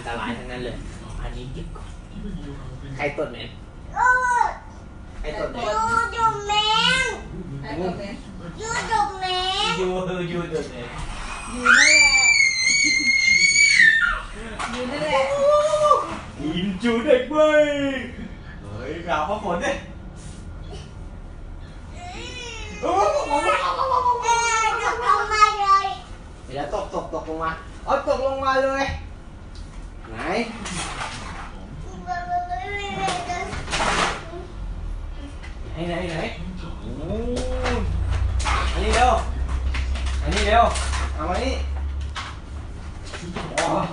นตรายทั้งนั้นเลย อันนี้เก็บก่อน ใครตดเหม็นใครตดเหม็นดูดูแมงไอ้ตัวเป็นดูดูแมงยูยูตดเหม็นอยู่นั่นแหละอยู่นั่นแหละอินจูเด็กเว้ยเฮ้ยกล่าวพระฝนดิโอ้โหเออดูลงมาเลยเดี๋ยวตกตกตกลงมา เอาตกลงมาเลย Đấy. Này này này Anh đi đâu? Anh đi đâu? À mày đi Ủa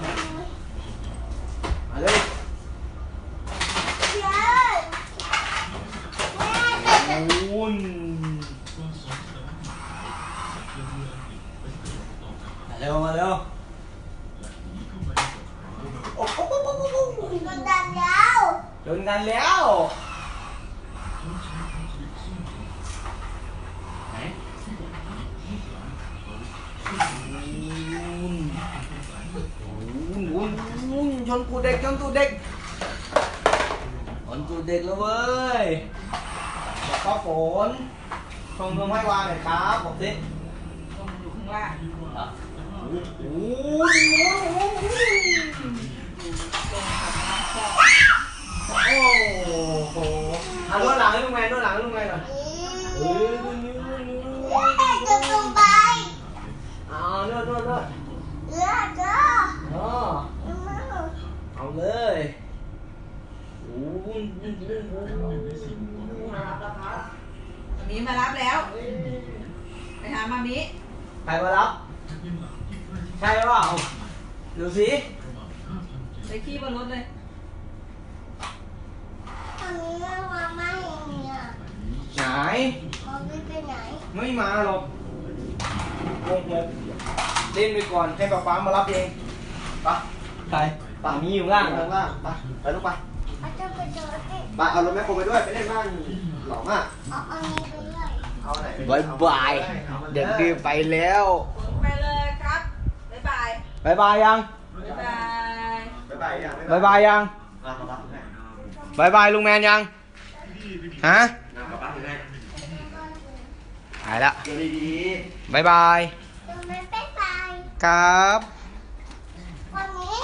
Mà đi Valeu, valeu. โดนกันแล้วไหนวุ้นวุ้นวุ้นชนกูเด็กชนกูเด็กชนกูเด็กแล้วเว้ยบอกป้าฝนชมเมืองให้วางหน่อยครับบอกสิลงอยู่ข้างล่างโอ้ยโอะนวดหลังให้ลุงแมนนวดหลังให้ลุงแมนก่อนเฮ้ยเอานวดนวดนวดอ๋อเอาเลยโอ้ยมามีมารับแล้ว ไปหามามีใครมารับ ใช่เปล่าดูสิไปขี้บนรถเลย ไหนไม่มาหรอกโกหกเล่นไปก่อนให้ป๊าป๊ามารับเองไปใครป่ามีอยู่ล่างข้างล่างไปไปลูกไปไปเอารถแม่คงไปด้วยไปเล่นบ้านหล่อมากเอาไหนไปบายบายเด็กดื้อไปแล้วไปเลยครับบ๊ายบายบายบายยังบ๊ายบายบ๊ายบายยังบายบายยังมาป๊าป๊าถึงไหนบายบายลุงแมนยังฮะ มาป๊าป๊าถึงไหนหายละเดี๋ยวดีบายบายครับ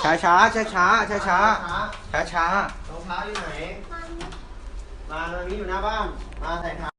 ช้าช้าช้าช้าช้าช้าช้าช้ารองเท้าอยู่ไหนมาตรงนี้อยู่หน้าบ้าน มาใส่เท้า